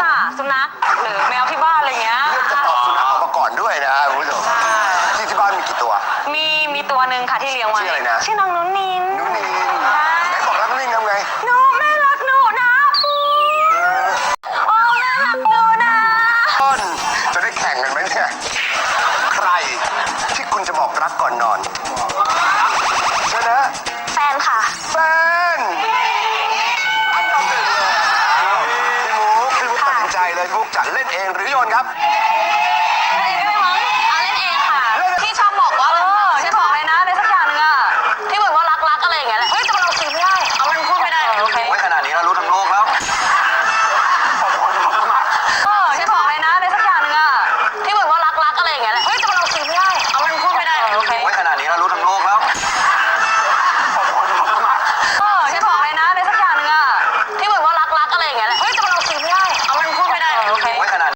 ค่ะสุนัขหรือแมวที่บ้านอะไรเงี้ย เลือกจะตอบสุนัขออกมาก่อนด้วยนะคุณผู้ชมใช่ ที่ที่บ้านมีกี่ตัว มีมีตัวหนึ่งค่ะที่เลี้ยงไว้ชื่ออะไรนะ ชื่อน้องนุ้นนินนุ้นินไหนบอกรักนิ่ทำไง หนูแม่รักหนูนะฟูโอ้แม่รักหนูนะ ต้นจะได้แข่งกันไหมเนี่ใครที่คุณจะบอกรักก่อนนอน ใจเลยพี่มุกจะเล่นเองหรือโยนครับ